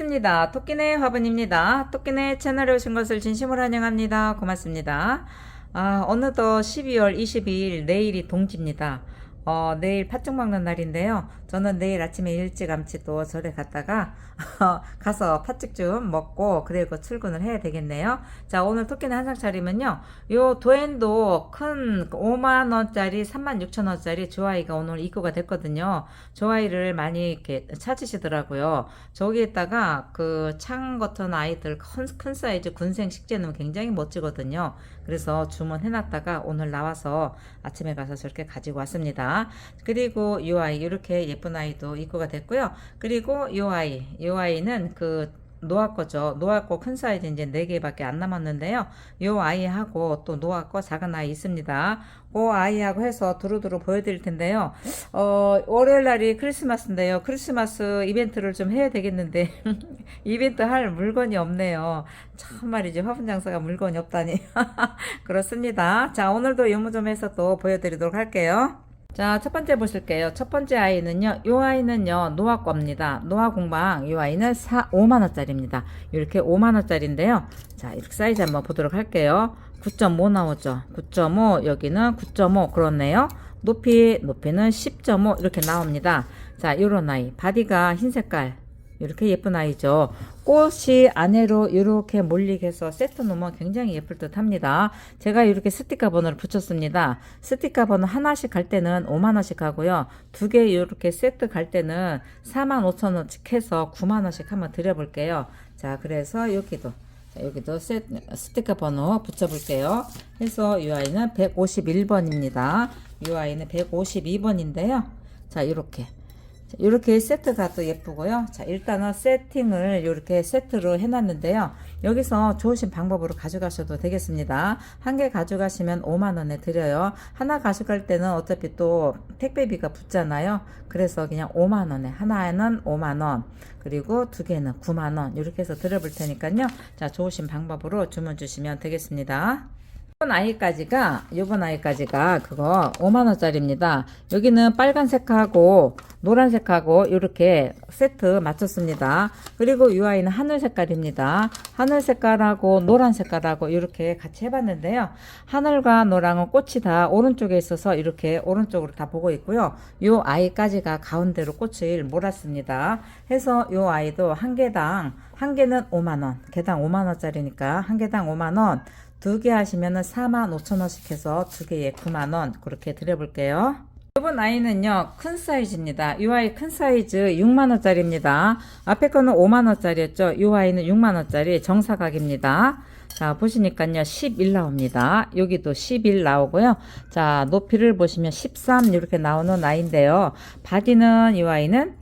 입니다. 토끼네 화분입니다. 토끼네 채널에 오신 것을 진심으로 환영합니다. 고맙습니다. 아, 어느덧 12월 22일 내일이 동지입니다. 어, 내일 팥죽 먹는 날인데요. 저는 내일 아침에 일찌감치 또 절에 갔다가 가서 팥죽 좀 먹고 그리고 출근을 해야 되겠네요. 자, 오늘 토끼는 한상 차리면요. 요 도엔도 큰 5만 원짜리, 3만 6천 원짜리 조아이가 오늘 입고가 됐거든요. 조아이를 많이 이렇게 찾으시더라고요. 저기에다가 그 창 같은 아이들 큰, 큰 사이즈 군생 식재는 굉장히 멋지거든요. 그래서 주문해놨다가 오늘 나와서 아침에 가서 저렇게 가지고 왔습니다. 그리고 이 아이 이렇게 예쁜 아이도 입고가 됐고요. 그리고 이 아이 이 아이는 그 노아 거죠. 노아 거큰 사이즈 이제 4개밖에 안 남았는데요. 요 아이하고 또 노아 거 작은 아이 있습니다. 그 아이하고 해서 두루두루 보여드릴 텐데요. 어, 월요일 날이 크리스마스인데요. 크리스마스 이벤트를 좀 해야 되겠는데, 이벤트 할 물건이 없네요. 참 말이지, 화분 장사가 물건이 없다니. 그렇습니다. 자, 오늘도 해서 또 보여드리도록 할게요. 자, 첫 번째 보실게요. 첫 번째 아이는요, 요 아이는요, 노아 겁니다. 노아 공방, 요 아이는 4, 5만 원짜리입니다. 이렇게 5만 원짜리인데요. 자, 이렇게 사이즈 한번 보도록 할게요. 9.5 나오죠. 9.5, 여기는 9.5, 그렇네요. 높이, 높이는 10.5, 이렇게 나옵니다. 자, 요런 아이. 바디가 흰 색깔. 이렇게 예쁜 아이죠. 꽃이 안으로 이렇게 몰리게 해서 세트 놓으면 굉장히 예쁠 듯 합니다. 제가 이렇게 스티커 번호를 붙였습니다. 스티커 번호 하나씩 갈 때는 5만원씩 하고요. 두 개 이렇게 세트 갈 때는 4만 5천원씩 해서 9만원씩 한번 드려볼게요. 자, 그래서 여기도. 자, 여기도 세, 스티커 번호 붙여볼게요. 해서 이 아이는 151번입니다. 이 아이는 152번인데요. 자, 이렇게. 자, 이렇게 세트가 또 예쁘고요. 자, 일단은 세팅을 이렇게 세트로 해놨는데요. 여기서 좋으신 방법으로 가져가셔도 되겠습니다. 한 개 가져가시면 5만원에 드려요. 하나 가져갈 때는 어차피 또 택배비가 붙잖아요. 그래서 그냥 5만원에, 하나에는 5만원, 그리고 두 개는 9만원, 이렇게 해서 드려볼 테니까요. 자, 좋으신 방법으로 주문 주시면 되겠습니다. 이번 아이까지가 요번 아이까지가 그거 5만 원짜리입니다. 여기는 빨간색하고 노란색하고 이렇게 세트 맞췄습니다. 그리고 이 아이는 하늘 색깔입니다. 하늘 색깔하고 노란 색깔하고 이렇게 같이 해봤는데요. 하늘과 노랑은 꽃이 다 오른쪽에 있어서 이렇게 오른쪽으로 다 보고 있고요. 이 아이까지가 가운데로 꽃을 몰았습니다. 해서 이 아이도 한 개당 한 개는 5만 원, 개당 5만 원짜리니까 한 개당 5만 원. 두 개 하시면은 4만 5천 원씩 해서 두 개에 9만 원 그렇게 드려볼게요. 이번 아이는요 큰 사이즈입니다. 이 아이 큰 사이즈 6만 원짜리입니다. 앞에 거는 5만 원짜리였죠. 이 아이는 6만 원짜리 정사각입니다. 자 보시니까요 11 나옵니다. 여기도 11 나오고요. 자 높이를 보시면 13 이렇게 나오는 아이인데요. 바디는 이 아이는 보-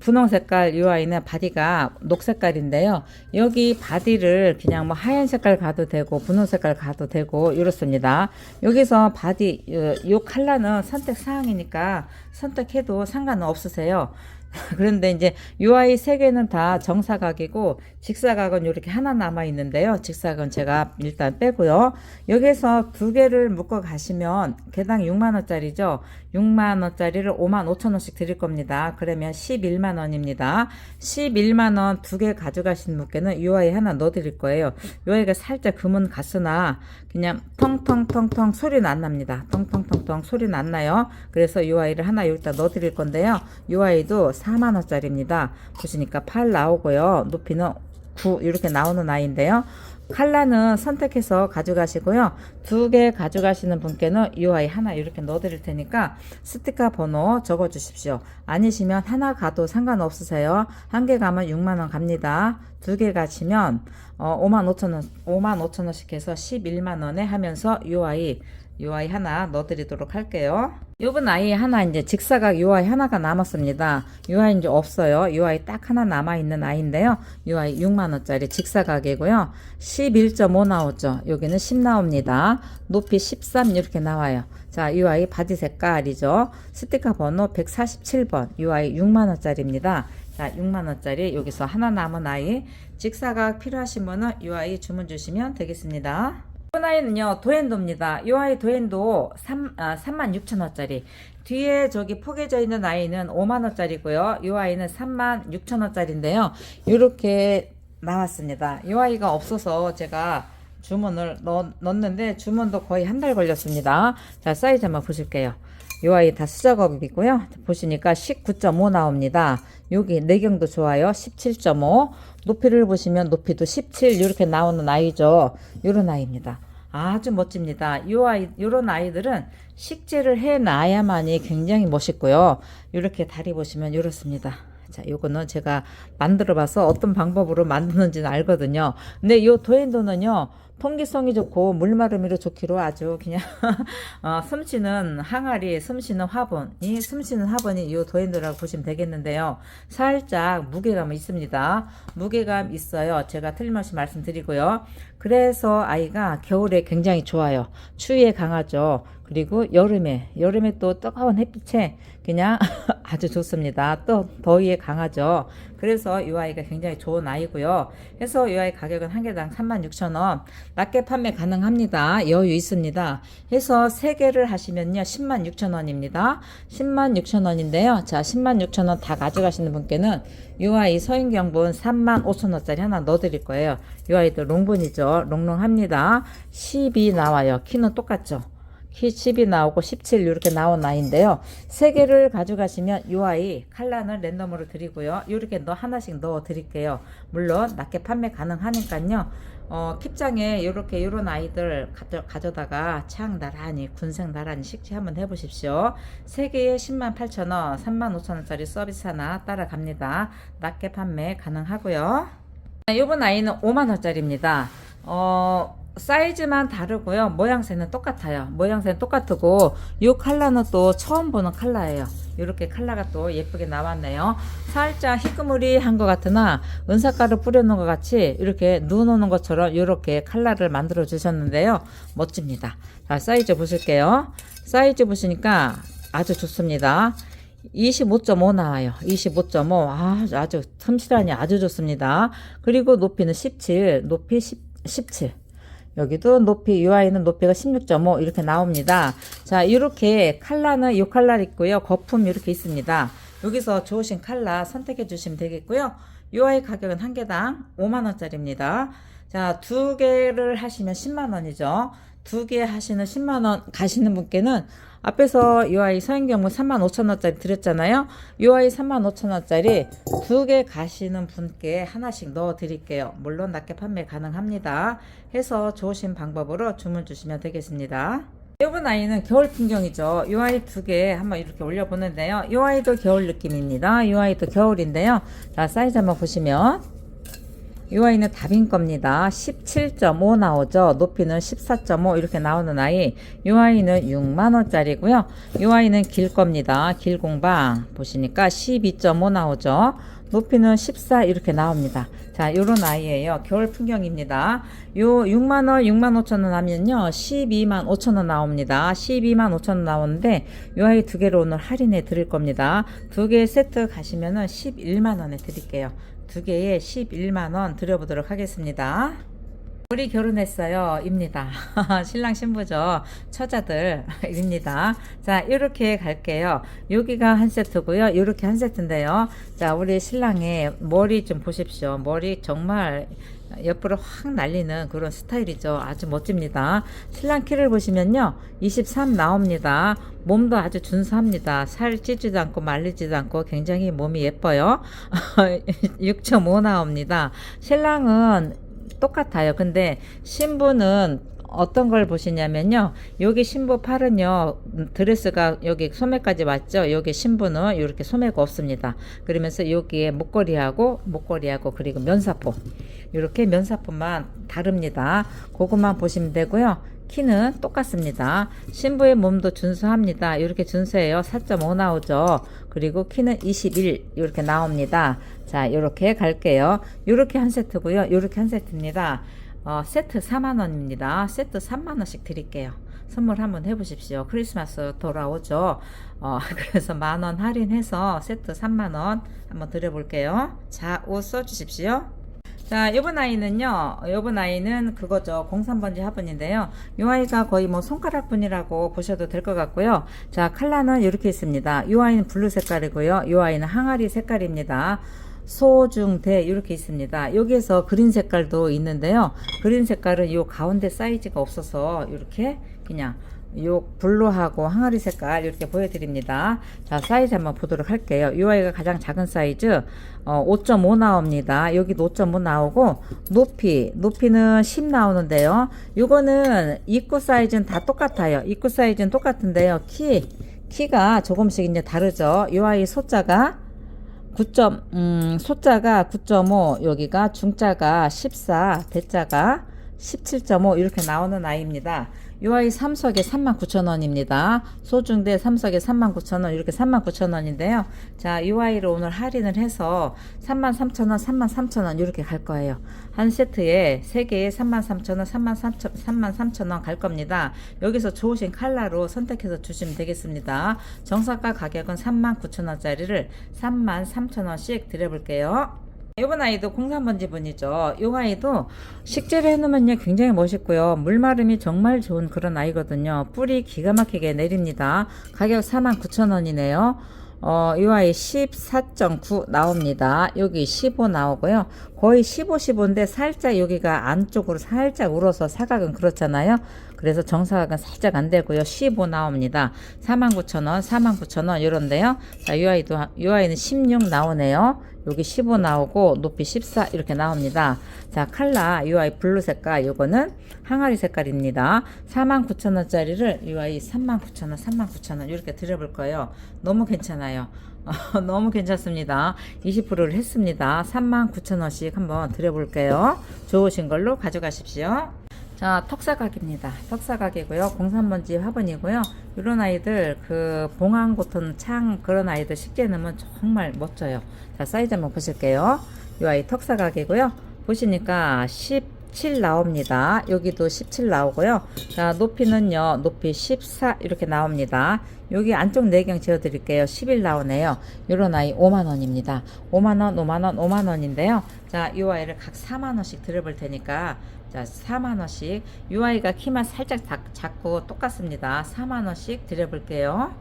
분홍 색깔 이 아이는 바디가 녹 색깔인데요. 여기 바디를 그냥 뭐 하얀 색깔 가도 되고 분홍 색깔 가도 되고 이렇습니다. 여기서 바디 요, 요 컬러는 선택 사항이니까 선택해도 상관은 없으세요. 그런데 이제 요 아이 세 개는 다 정사각이고 직사각은 이렇게 하나 남아 있는데요. 직사각은 제가 일단 빼고요. 여기서 두 개를 묶어 가시면 개당 6만 원짜리죠. 6만 원짜리를 5만 5천 원씩 드릴 겁니다. 그러면 11만 원입니다. 11만 원 두 개 가져가신 분께는 요 아이 하나 넣어 드릴 거예요. 요 아이가 살짝 금은 갔으나 그냥 텅텅텅텅 소리는 안 납니다. 텅텅텅텅 소리는 안 나요. 그래서 요 아이를 하나 여기다 넣어 드릴 건데요. 요 아이도 4만 원짜리입니다. 보시니까 8 나오고요. 높이는 9 이렇게 나오는 아이인데요. 칼라는 선택해서 가져가시고요. 두 개 가져가시는 분께는 이 아이 하나 이렇게 넣어드릴 테니까 스티커 번호 적어 주십시오. 아니시면 하나 가도 상관없으세요. 한 개 가면 6만원 갑니다. 두 개 가시면 어, 5만 5천원, 5만 5천원씩 해서 11만원에 하면서 이 아이 요 아이 하나 넣어드리도록 할게요. 요번 아이 하나 이제 직사각 요 아이 하나가 남았습니다. 요 아이 이제 없어요. 요 아이 딱 하나 남아있는 아이인데요. 요 아이 6만원짜리 직사각이고요. 11.5 나오죠. 여기는 10 나옵니다. 높이 13 이렇게 나와요. 자, 이 아이 바디 색깔이죠. 스티커 번호 147번. 이 아이 6만원짜리입니다. 자, 6만원짜리 여기서 하나 남은 아이 직사각 필요하신 분은 이 아이 주문 주시면 되겠습니다. 이 아이는요 도엔도입니다. 이 아이 도엔도 3, 아, 36,000원짜리 뒤에 저기 포개져 있는 아이는 5만원짜리고요. 이 아이는 36,000원짜리인데요. 이렇게 나왔습니다. 이 아이가 없어서 제가 주문을 넣, 넣었는데 주문도 거의 한 달 걸렸습니다. 자 사이즈 한번 보실게요. 이 아이 다 수작업이고요. 보시니까 19.5 나옵니다. 여기 내경도 좋아요. 17.5 높이를 보시면 높이도 17 이렇게 나오는 아이죠. 이런 아이입니다. 아주 멋집니다. 요 아이, 요런 아이들은 식재를 해 놔야만이 굉장히 멋있고요. 이렇게 다리 보시면 이렇습니다. 자, 요거는 제가 만들어 봐서 어떤 방법으로 만드는지는 알거든요. 근데 요 도엔도는요, 통기성이 좋고 물마르미로 좋기로 아주 그냥 어, 숨쉬는 항아리, 숨쉬는 화분이 숨쉬는 화분이 요 도엔도라고 보시면 되겠는데요. 살짝 무게감이 있습니다. 무게감 있어요. 제가 틀림없이 말씀드리고요. 그래서 아이가 겨울에 굉장히 좋아요. 추위에 강하죠. 그리고 여름에 여름에 또 뜨거운 햇빛에 그냥 아주 좋습니다. 또 더위에 강하죠. 그래서 이 아이가 굉장히 좋은 아이고요. 그래서 이 아이 가격은 한 개당 36,000원. 낮게 판매 가능합니다. 여유 있습니다. 해서 3개를 하시면요. 106,000원입니다. 106,000원인데요. 자, 106,000원 다 가져가시는 분께는 이 아이 서인경분 35,000원짜리 하나 넣어드릴 거예요. 이 아이도 롱분이죠. 롱롱합니다. 12 나와요. 키는 똑같죠. 키 10이 나오고 17 이렇게 나온 아이인데요. 세 개를 가져가시면 이 아이 칼라는 랜덤으로 드리고요. 이렇게 너 하나씩 넣어 드릴게요. 물론 낮게 판매 가능하니까요. 어, 킵장에 이렇게 이런 아이들 가져, 가져 다가 창 나란히 군생 나란히 식지 한번 해보십시오. 세 개에 10만 8천 원, 3만 5천 원짜리 서비스 하나 따라갑니다. 낮게 판매 가능하고요. 이번 아이는 5만 원짜리입니다. 어, 사이즈만 다르고요. 모양새는 똑같아요. 모양새는 똑같고 이 컬러는 또 처음 보는 컬러예요. 이렇게 컬러가 또 예쁘게 나왔네요. 살짝 희끄무리한 것 같으나 은사가루 뿌려놓은 것 같이 이렇게 누워놓는 것처럼 이렇게 컬러를 만들어 주셨는데요. 멋집니다. 자, 사이즈 보실게요. 사이즈 보시니까 아주 좋습니다. 25.5 나와요. 25.5. 아, 아주 틈실하니 아주 좋습니다. 그리고 높이는 17, 높이 10, 17. 여기도 높이, UI는 높이가 16.5 이렇게 나옵니다. 자, 이렇게 칼라는 이 칼라 있고요. 거품 이렇게 있습니다. 여기서 좋으신 칼라 선택해 주시면 되겠고요. UI 가격은 한 개당 5만원짜리입니다. 자, 두 개를 하시면 10만원이죠. 두 개 하시는 10만원 가시는 분께는 앞에서 이 아이 서인경무 35,000원짜리 드렸잖아요. 이 아이 35,000원짜리 두 개 가시는 분께 하나씩 넣어 드릴게요. 물론 낮게 판매 가능합니다. 해서 좋으신 방법으로 주문 주시면 되겠습니다. 이번 아이는 겨울 풍경이죠. 이 아이 두 개 한번 이렇게 올려보는데요. 이 아이도 겨울 느낌입니다. 이 아이도 겨울인데요. 자, 사이즈 한번 보시면 이 아이는 답인 겁니다. 17.5 나오죠. 높이는 14.5 이렇게 나오는 아이. 이 아이는 6만원짜리고요. 이 아이는 길 겁니다. 길 공방 보시니까 12.5 나오죠. 높이는 14 이렇게 나옵니다. 자, 요런 아이예요. 겨울 풍경입니다. 요 6만 원, 6만 5천 원 하면요. 12만 5천 원 나옵니다. 12만 5천 원 나오는데 요 아이 두 개를 오늘 할인해 드릴 겁니다. 두 개 세트 가시면은 11만 원에 드릴게요. 두 개에 11만원 드려보도록 하겠습니다. 우리 결혼했어요. 입니다. 신랑 신부죠. 처자들 입니다. 자, 이렇게 갈게요. 여기가 한 세트고요. 이렇게 한 세트인데요. 자, 우리 신랑의 머리 좀 보십시오. 머리 정말 옆으로 확 날리는 그런 스타일이죠. 아주 멋집니다. 신랑 키를 보시면요. 23 나옵니다. 몸도 아주 준수합니다. 살 찌지도 않고 말리지도 않고 굉장히 몸이 예뻐요. 6.5 나옵니다. 신랑은 똑같아요. 근데 신부는 어떤 걸 보시냐면요. 여기 신부 팔은요. 음, 드레스가 여기 소매까지 왔죠. 여기 신부는 이렇게 소매가 없습니다. 그러면서 여기에 목걸이하고 목걸이하고 그리고 면사포 이렇게 면사포만 다릅니다. 그것만 보시면 되고요. 키는 똑같습니다. 신부의 몸도 준수합니다. 이렇게 준수해요. 4.5 나오죠. 그리고 키는 21 이렇게 나옵니다. 자, 이렇게 갈게요. 이렇게 한 세트고요. 이렇게 한 세트입니다. 어, 세트 4만 원입니다. 세트 3만 원씩 드릴게요. 선물 한번 해보십시오. 크리스마스 돌아오죠. 어, 그래서 만원 할인해서 세트 3만 원 한번 드려볼게요. 자, 옷 써주십시오. 자, 요번 아이는요, 요번 아이는 그거죠. 03번지 화분인데요. 요 아이가 거의 뭐 손가락 분이라고 보셔도 될 것 같고요. 자, 칼라는 이렇게 있습니다. 요 아이는 블루 색깔이고요. 요 아이는 항아리 색깔입니다. 소 중 대 이렇게 있습니다. 여기에서 그린 색깔도 있는데요. 그린 색깔은 요 가운데 사이즈가 없어서 이렇게 그냥 요 블루하고 항아리 색깔 이렇게 보여드립니다. 자 사이즈 한번 보도록 할게요. 이 아이가 가장 작은 사이즈 어, 5.5 나옵니다. 여기도 5.5 나오고 높이 높이는 10 나오는데요. 요거는 입구 사이즈는 다 똑같아요. 입구 사이즈는 똑같은데요. 키 키가 조금씩 이제 다르죠. 이 아이 소자가 9. 음, 소자가 9.5, 여기가 중자가 14, 대자가 17.5 이렇게 나오는 아이입니다. 이 아이 3석에 39,000원입니다. 소중대 3석에 39,000원 이렇게 39,000원인데요. 자, 이 아이를 오늘 할인을 해서 33,000원, 33,000원 이렇게 갈 거예요. 한 세트에 3개에 33,000원, 33,000원, 33,000원 갈 겁니다. 여기서 좋으신 컬러로 선택해서 주시면 되겠습니다. 정사가 가격은 39,000원짜리를 33,000원씩 드려 볼게요. 이번 아이도 03번지 분이죠. 이 아이도 식재를 해놓으면요 굉장히 멋있고요. 물마름이 정말 좋은 그런 아이거든요. 뿌리 기가 막히게 내립니다. 가격 49,000원이네요. 어, 이 아이 14.9 나옵니다. 여기 15 나오고요. 거의 15, 15인데 살짝 여기가 안쪽으로 살짝 울어서 사각은 그렇잖아요. 그래서 정사각은 살짝 안 되고요. 15 나옵니다. 49,000원, 49,000원 이런데요. 자, 이 아이도 이 아이는 16 나오네요. 여기 15 나오고 높이 14 이렇게 나옵니다. 자, 칼라 이 아이 블루 색깔 요거는 항아리 색깔입니다. 49,000원짜리를 이 아이 39,000원, 39,000원 이렇게 드려볼 거예요. 너무 괜찮아요. 너무 괜찮습니다. 20%를 했습니다. 39,000원씩 한번 드려볼게요. 좋으신 걸로 가져가십시오. 자, 턱사각입니다. 턱사각이고요. 03번지 화분이고요. 이런 아이들 그 봉황 코튼 창 그런 아이들 식재 넣으면 정말 멋져요. 자, 사이즈 한번 보실게요. 이 아이 턱사각이고요. 보시니까 17 나옵니다. 여기도 17 나오고요. 자, 높이는요. 높이 14 이렇게 나옵니다. 여기 안쪽 내경 지어 드릴게요. 11 나오네요. 요런 아이 5만 원입니다. 5만 원, 5만 원, 5만 원인데요. 자, 이 아이를 각 4만 원씩 드려볼 테니까 자, 4만 원씩. 이 아이가 키만 살짝 작, 작고 똑같습니다. 4만 원씩 드려볼게요.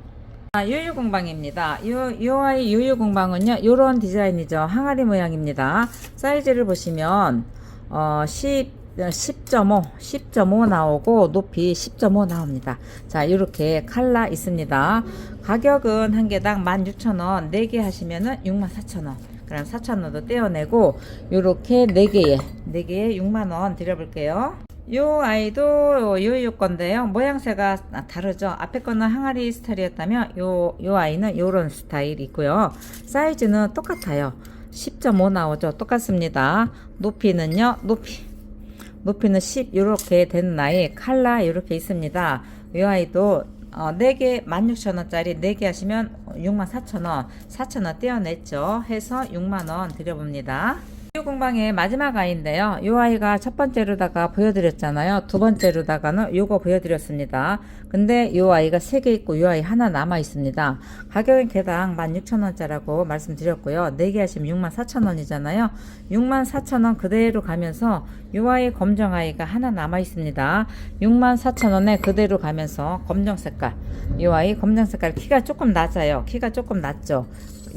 아, 유유공방입니다. 아이 유유공방은요, 요런 디자인이죠. 항아리 모양입니다. 사이즈를 보시면, 어, 10, 10.5, 10.5 나오고, 높이 10.5 나옵니다. 자, 이렇게 칼라 있습니다. 가격은 한 개당 16,000원, 4개 하시면은 64,000원. 그럼 4,000원도 떼어내고, 요렇게 4개에, 4개에 6만원 드려볼게요. 요 아이도 요요 건데요. 모양새가 다르죠. 앞에 거는 항아리 스타일이었다면 요, 요 아이는 요런 스타일이 있고요. 사이즈는 똑같아요. 10.5 나오죠. 똑같습니다. 높이는요. 높이. 높이는 10 요렇게 되는 아이 칼라 요렇게 있습니다. 요 아이도 어, 4개 16,000원짜리 4개 하시면 64,000원 4,000원 떼어냈죠. 해서 6만원 드려봅니다. 공방의 마지막 아이인데요. 이 아이가 첫 번째로다가 보여드렸잖아요. 두 번째로다가는 요거 보여드렸습니다. 근데 이 아이가 세 개 있고 이 아이 하나 남아 있습니다. 가격은 개당 16,000원짜리라고 말씀드렸고요. 네 개 하시면 64,000원이잖아요. 64,000원 그대로 가면서 이 아이 검정 아이가 하나 남아 있습니다. 64,000원에 그대로 가면서 검정 색깔. 이 아이 검정 색깔 키가 조금 낮아요. 키가 조금 낮죠.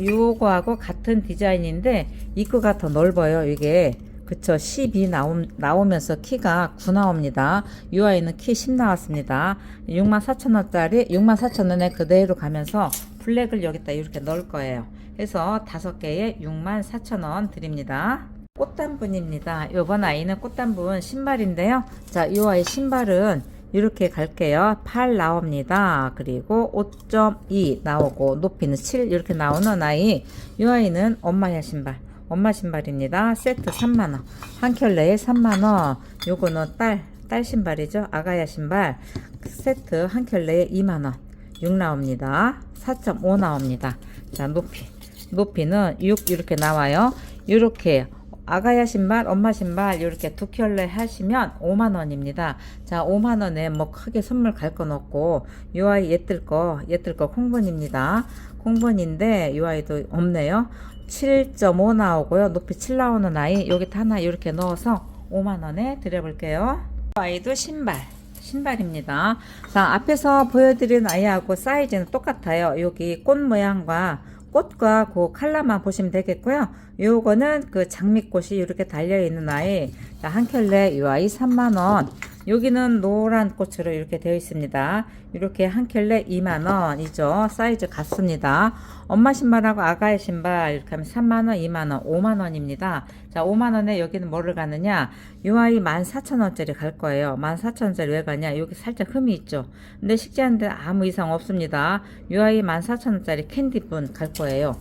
요거하고 같은 디자인인데 입구가 더 넓어요. 이게 그쵸 12 나오, 나오면서 키가 9 나옵니다. 이 아이는 키 10 나왔습니다. 64,000원짜리 64,000원에 그대로 가면서 플렉을 여기다 이렇게 넣을 거예요. 해서 5개에 64,000원 드립니다. 꽃단분입니다. 요번 아이는 꽃단분 신발인데요. 자, 이 아이 신발은 이렇게 갈게요. 8 나옵니다. 그리고 5.2 나오고 높이는 7 이렇게 나오는 아이. 이 아이는 엄마야 신발. 엄마 신발입니다. 세트 3만원. 한 켤레에 3만원. 요거는 딸, 딸 신발이죠. 아가야 신발. 세트 한 켤레에 2만원. 6 나옵니다. 4.5 나옵니다. 자, 높이. 높이는 6 이렇게 나와요. 이렇게 아가야 신발, 엄마 신발 이렇게 두 켤레 하시면 5만 원입니다. 자, 5만 원에 뭐 크게 선물 갈 건 없고 요 아이 예뜰 거, 예뜰 거 콩분입니다. 콩분인데 요 아이도 없네요. 7.5 나오고요. 높이 7 나오는 아이 여기 하나 이렇게 넣어서 5만 원에 드려볼게요. 아이도 신발. 신발입니다. 자, 앞에서 보여드린 아이하고 사이즈는 똑같아요. 여기 꽃 모양과 꽃과 그 컬러만 보시면 되겠고요. 요거는 그 장미꽃이 이렇게 달려있는 아이. 자, 한 켤레 이 아이 3만원. 여기는 노란 꽃으로 이렇게 되어 있습니다. 이렇게 한 켤레 2만원이죠. 사이즈 같습니다. 엄마 신발하고 아가의 신발 이렇게 하면 3만원, 2만원, 5만원입니다. 자, 5만원에 여기는 뭐를 가느냐? 이 아이 14,000원짜리 갈 거예요. 14,000원짜리 왜 가냐? 여기 살짝 흠이 있죠. 근데 식재하는데 아무 이상 없습니다. 이 아이 14,000원짜리 캔디분 갈 거예요.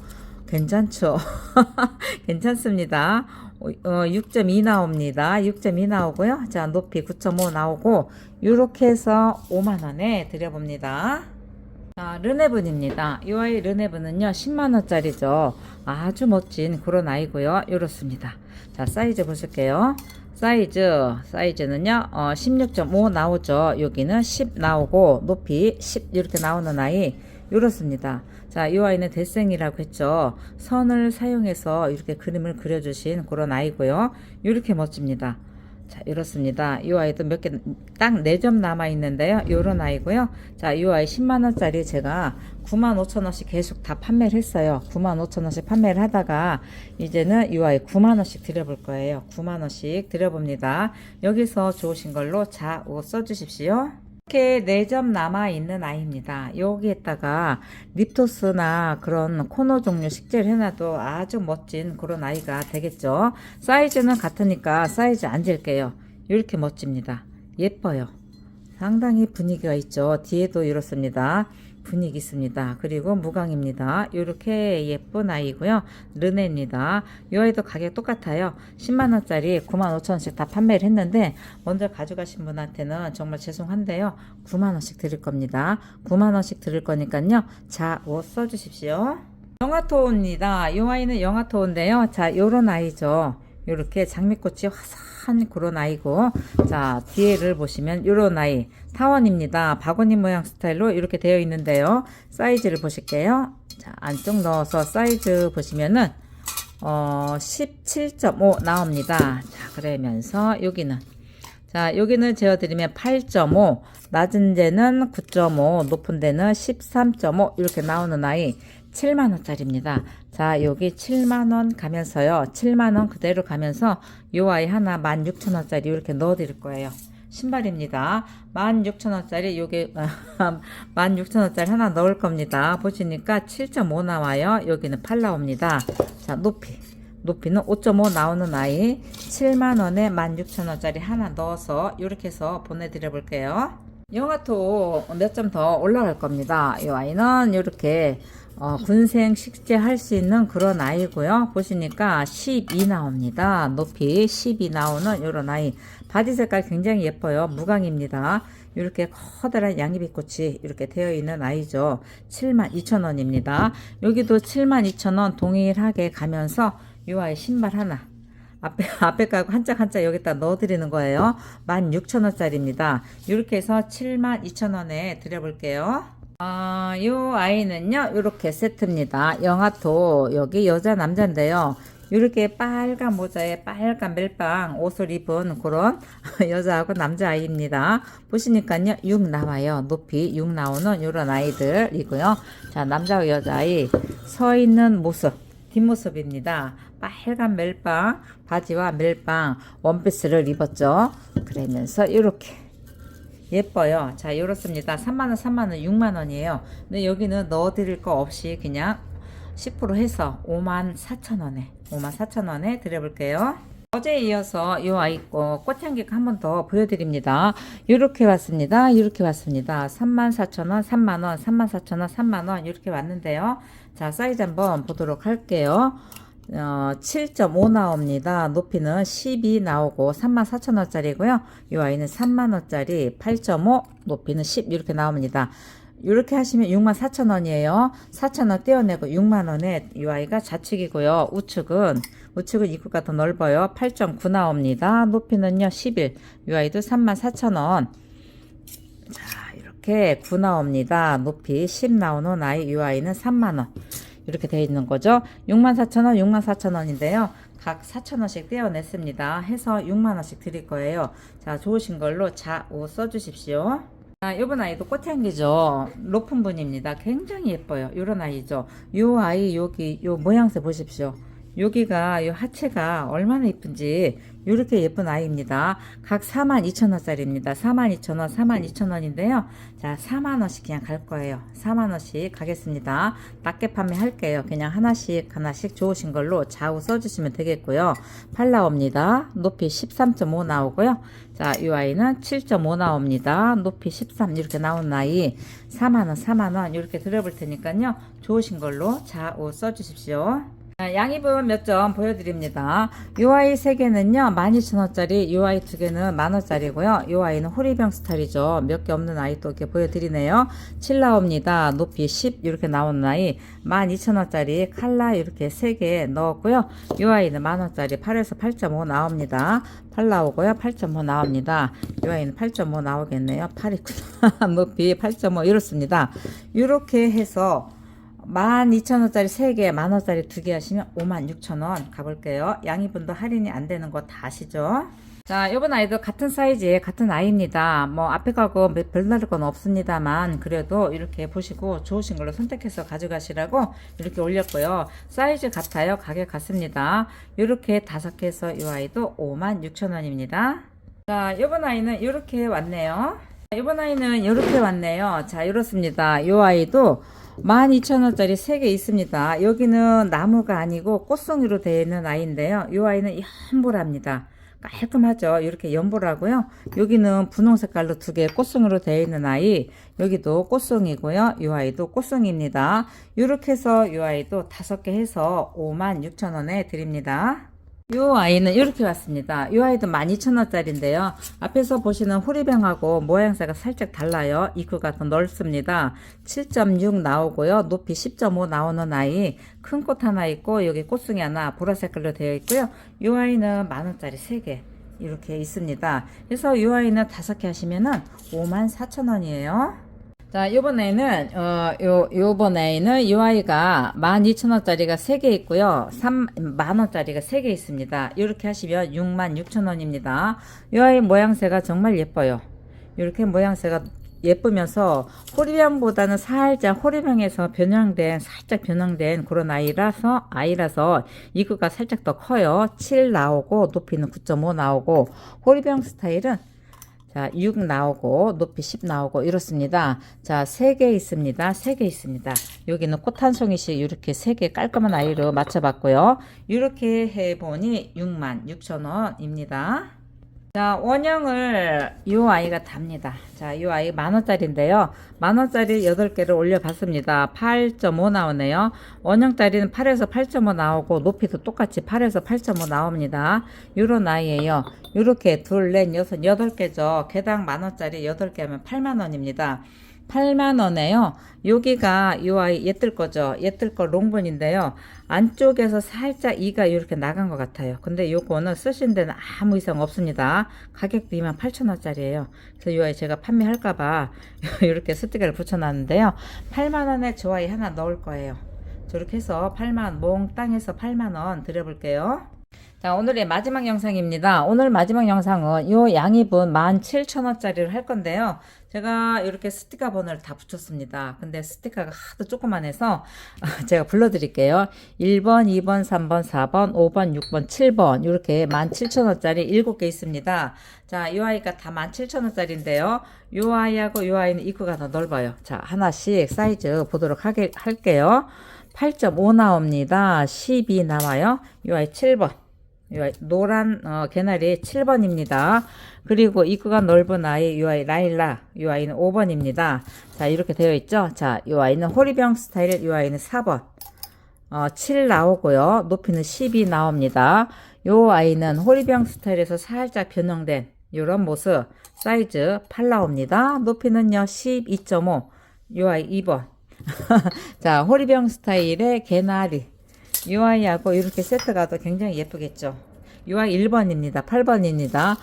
괜찮죠? 괜찮습니다. 어, 6.2 나옵니다. 6.2 나오고요. 자, 높이 9.5 나오고, 요렇게 해서 5만 원에 드려봅니다. 자, 르네븐입니다. 이 아이 르네븐은요, 10만원짜리죠. 아주 멋진 그런 아이고요. 요렇습니다. 자, 사이즈 보실게요. 사이즈, 사이즈는요, 어, 16.5 나오죠. 여기는 10 나오고, 높이 10 이렇게 나오는 아이, 요렇습니다. 자, 이 아이는 대생이라고 했죠. 선을 사용해서 이렇게 그림을 그려주신 그런 아이고요. 이렇게 멋집니다. 자, 이렇습니다. 이 아이도 몇 개, 딱 4점 남아있는데요. 요런 아이고요. 자, 이 아이 10만원짜리 제가 95,000원씩 계속 다 판매를 했어요. 95,000원씩 판매를 하다가, 이제는 이 아이 9만원씩 드려볼 거예요. 9만원씩 드려봅니다. 여기서 좋으신 걸로 자, 오 써주십시오. 이렇게 4점 남아있는 아이입니다. 여기에다가 립토스나 그런 코너 종류 식재를 해놔도 아주 멋진 그런 아이가 되겠죠. 사이즈는 같으니까 사이즈 안 잴게요. 이렇게 멋집니다. 예뻐요. 상당히 분위기가 있죠. 뒤에도 이렇습니다. 분위기 있습니다. 그리고 무광입니다. 이렇게 예쁜 아이고요. 르네입니다. 이 아이도 가격 똑같아요. 10만원짜리 95,000원씩 다 판매를 했는데 먼저 가져가신 분한테는 정말 죄송한데요. 9만원씩 드릴 겁니다. 9만원씩 드릴 거니까요. 자, 옷 써주십시오. 영화토입니다. 이 아이는 영화토인데요. 자, 요런 아이죠. 요렇게 장미꽃이 화사한 그런 아이고. 자 뒤에를 보시면 요런 아이. 타원입니다. 바구니 모양 스타일로 이렇게 되어 있는데요. 사이즈를 보실게요. 자 안쪽 넣어서 사이즈 보시면은 어 17.5 나옵니다. 자 그러면서 여기는. 자 여기는 재어드리면 8.5 낮은 데는 9.5 높은 데는 13.5 이렇게 나오는 아이 7만원짜리입니다. 자, 여기 7만원 가면서요. 7만원 그대로 가면서 요 아이 하나 16,000원짜리 이렇게 넣어 드릴 거예요. 신발입니다. 16,000원짜리 요게 16,000원짜리 하나 넣을 겁니다. 보시니까 7.5 나와요. 여기는 8 나옵니다. 자, 높이. 높이는 5.5 나오는 아이 7만원에 16,000원짜리 하나 넣어서 이렇게 해서 보내드려 볼게요. 영화토 몇 점 더 올라갈 겁니다. 이 아이는 이렇게 어, 군생 식재 할 수 있는 그런 아이고요. 보시니까 12 나옵니다. 높이 12 나오는 이런 아이. 바디 색깔 굉장히 예뻐요. 무광입니다. 이렇게 커다란 양귀비꽃이 이렇게 되어 있는 아이죠. 72,000원입니다. 여기도 72,000원 동일하게 가면서 이 아이 신발 하나. 앞에, 앞에 가고 한짝 한짝 여기다 넣어드리는 거예요. 16,000원짜리입니다. 이렇게 해서 72,000원에 드려볼게요. 아, 요 아이는요, 요렇게 세트입니다. 영화토, 여기 여자, 남자인데요. 이렇게 빨간 모자에 빨간 멜빵 옷을 입은 그런 여자하고 남자아이입니다. 보시니까요, 6 나와요. 높이 6 나오는 이런 아이들이고요. 자, 남자와 여자아이 서 있는 모습, 뒷모습입니다. 빨간 멜빵, 바지와 멜빵, 원피스를 입었죠. 그러면서 이렇게 예뻐요. 자, 이렇습니다. 3만원, 3만원, 6만원이에요. 근데 여기는 넣어드릴 거 없이 그냥 10% 해서 5만 4천원에, 5만 4천원에 드려볼게요. 어제 이어서 이 아이 거 꽃향기가 한번 더 보여드립니다. 이렇게 왔습니다. 이렇게 왔습니다. 3만 4천원, 3만원, 3만 4천원, 3만원 이렇게 왔는데요. 자, 사이즈 한번 보도록 할게요. 어, 7.5 나옵니다. 높이는 12 나오고 34,000원짜리고요. 이 아이는 3만원짜리 8.5 높이는 10 이렇게 나옵니다. 이렇게 하시면 64,000원이에요. 4,000원 떼어내고 6만원에 이 아이가 좌측이고요. 우측은 우측은 입구가 더 넓어요. 8.9 나옵니다. 높이는요 11. 이 아이도 34,000원. 자 이렇게 9 나옵니다. 높이 10 나오는 아이 이 아이는 3만원. 이렇게 되어 있는 거죠. 64,000원, 64,000원인데요. 각 4,000원씩 떼어냈습니다. 해서 6만원씩 드릴 거예요. 자, 좋으신 걸로 좌우 써주십시오. 아, 요번 아이도 꽃향기죠. 높은 분입니다. 굉장히 예뻐요. 요런 아이죠. 요 아이 여기 요 모양새 보십시오. 여기가 요 하체가 얼마나 예쁜지 이렇게 예쁜 아이입니다. 각 42,000원짜리입니다. 42,000원, 42,000원인데요. 자, 4만원씩 그냥 갈 거예요. 4만원씩 가겠습니다. 낮게 판매할게요. 그냥 하나씩 하나씩 좋으신 걸로 좌우 써주시면 되겠고요. 팔 나옵니다. 높이 13.5 나오고요. 자, 이 아이는 7.5 나옵니다. 높이 13 이렇게 나온 아이 4만원, 4만원 이렇게 드려볼 테니까요. 좋으신 걸로 좌우 써주십시오. 자, 양입은 몇 점 보여드립니다. 요 아이 3개는요, 12,000원짜리, 요 아이 2개는 만원짜리고요. 요 아이는 호리병 스타일이죠. 몇 개 없는 아이 또 이렇게 보여드리네요. 7 나옵니다. 높이 10 이렇게 나오는 아이, 12,000원짜리 칼라 이렇게 3개 넣었고요. 요 아이는 만원짜리 8에서 8.5 나옵니다. 8 나오고요. 8.5 나옵니다. 요 아이는 8.5 나오겠네요. 8이구나. 높이 8.5 이렇습니다. 이렇게 해서 12,000원짜리 3개, 만원짜리 2개 하시면 56,000원 가볼게요. 양이분도 할인이 안 되는 거 다 아시죠? 자, 요번 아이도 같은 사이즈의 같은 아이입니다. 뭐, 앞에 가고 별다를 건 없습니다만, 그래도 이렇게 보시고 좋으신 걸로 선택해서 가져가시라고 이렇게 올렸고요. 사이즈 같아요. 가격 같습니다. 이렇게 다섯 개 해서 이 아이도 56,000원입니다. 자, 요번 아이는 이렇게 왔네요. 이번 아이는 이렇게 왔네요. 자, 이렇습니다. 이 아이도 12,000원짜리 3개 있습니다. 여기는 나무가 아니고 꽃송이로 되어 있는 아이인데요. 이 아이는 연보랍니다. 깔끔하죠. 이렇게 연보라고요. 여기는 분홍 색깔로 두 개 꽃송이로 되어 있는 아이. 여기도 꽃송이고요. 이 아이도 꽃송이입니다. 이렇게 해서 이 아이도 다섯 개 해서 56,000원에 드립니다. 요 아이는 이렇게 왔습니다. 요 아이도 12,000원짜리인데요. 앞에서 보시는 호리병하고 모양새가 살짝 달라요. 입구가 더 넓습니다. 7.6 나오고요. 높이 10.5 나오는 아이. 큰 꽃 하나 있고 여기 꽃송이 하나 보라색깔로 되어 있고요. 요 아이는 만원짜리 3개. 이렇게 있습니다. 그래서 요 아이는 다섯 개 하시면은 54,000원이에요. 자, 요번에는, 어, 요, 요번에는 요 아이가 12,000원짜리가 3개 있고요. 3, 만원짜리가 3개 있습니다. 이렇게 하시면 66,000원입니다. 요 아이 모양새가 정말 예뻐요. 이렇게 모양새가 예쁘면서 호리병보다는 살짝 호리병에서 변형된 살짝 변형된 그런 아이라서 아이라서 이거가 살짝 더 커요. 7 나오고 높이는 9.5 나오고 호리병 스타일은 자, 6 나오고 높이 10 나오고 이렇습니다. 자, 3개 있습니다. 3개 있습니다. 여기는 꽃 한 송이씩 이렇게 3개 깔끔한 아이로 맞춰봤고요. 이렇게 해보니 66,000원입니다. 자, 원형을 이 아이가 답니다. 자, 이 아이 만원짜리인데요. 만원짜리 8개를 올려봤습니다. 8.5 나오네요. 원형짜리는 8에서 8.5 나오고 높이도 똑같이 8에서 8.5 나옵니다. 요런 아이예요. 요렇게 둘, 넷, 여섯, 여덟 개죠. 개당 만원짜리 8개 하면 8만원입니다. 8만원에요. 여기가 요 아이 얘뜰 거죠. 얘뜰 거 롱분인데요. 안쪽에서 살짝 이가 이렇게 나간 것 같아요. 근데 요거는 쓰신 데는 아무 이상 없습니다. 가격도 28,000원짜리예요. 그래서 요 아이 제가 판매할까봐 이렇게 스티커를 붙여놨는데요. 8만원에 저 아이 하나 넣을 거예요. 저렇게 해서 8만, 몽땅해서 8만원 드려볼게요. 자, 오늘의 마지막 영상입니다. 오늘 마지막 영상은 요 양입은 17,000원짜리를 할 건데요. 제가 이렇게 스티커 번호를 다 붙였습니다. 근데 스티커가 하도 조그만해서 제가 불러드릴게요. 1번, 2번, 3번, 4번, 5번, 6번, 7번 이렇게 17,000원짜리 7개 있습니다. 자, 이 아이가 다 17,000원짜리인데요. 이 아이하고 이 아이는 입구가 더 넓어요. 자, 하나씩 사이즈 보도록 하게, 할게요. 8.5 나옵니다. 12 나와요. 이 아이 7번. 노란 어, 개나리 7번입니다. 그리고 입구가 넓은 아이 이 아이 라일라 이 아이는 5번입니다. 자 이렇게 되어 있죠. 자이 아이는 호리병 스타일 이 아이는 4번. 어, 7 나오고요. 높이는 12 나옵니다. 요 아이는 호리병 스타일에서 살짝 변형된 이런 모습 사이즈 8 나옵니다. 높이는요 12.5. 요 아이 2번. 자 호리병 스타일의 개나리 요 아이하고 이렇게 세트가 더 굉장히 예쁘겠죠. 요 아이 1번입니다. 8번입니다.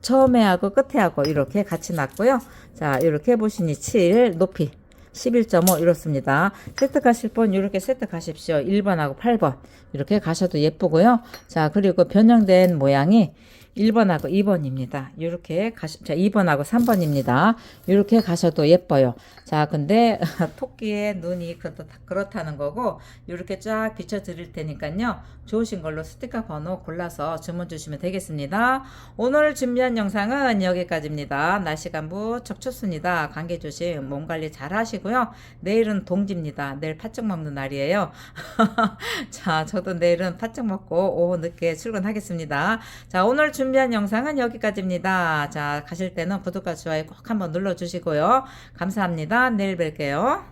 처음에 하고 끝에 하고 이렇게 같이 놨고요. 자, 이렇게 보시니 7 높이 11.5 이렇습니다. 세트 가실 분 이렇게 세트 가십시오. 1번하고 8번 이렇게 가셔도 예쁘고요. 자 그리고 변형된 모양이 1번하고 2번입니다. 이렇게 가시, 자, 2번하고 3번입니다. 이렇게 가셔도 예뻐요. 자, 근데 토끼의 눈이 그렇다, 그렇다는 거고, 이렇게 쫙 비춰드릴 테니까요. 좋으신 걸로 스티커 번호 골라서 주문 주시면 되겠습니다. 오늘 준비한 영상은 여기까지입니다. 날씨가 무척 춥습니다. 감기 조심, 몸 관리 잘 하시고요. 내일은 동지입니다. 내일 팥죽 먹는 날이에요. 자, 저도 내일은 팥죽 먹고 오후 늦게 출근하겠습니다. 자, 오늘 준비한 영상은 여기까지입니다. 자, 가실 때는 구독과 좋아요 꼭 한번 눌러주시고요. 감사합니다. 내일 뵐게요.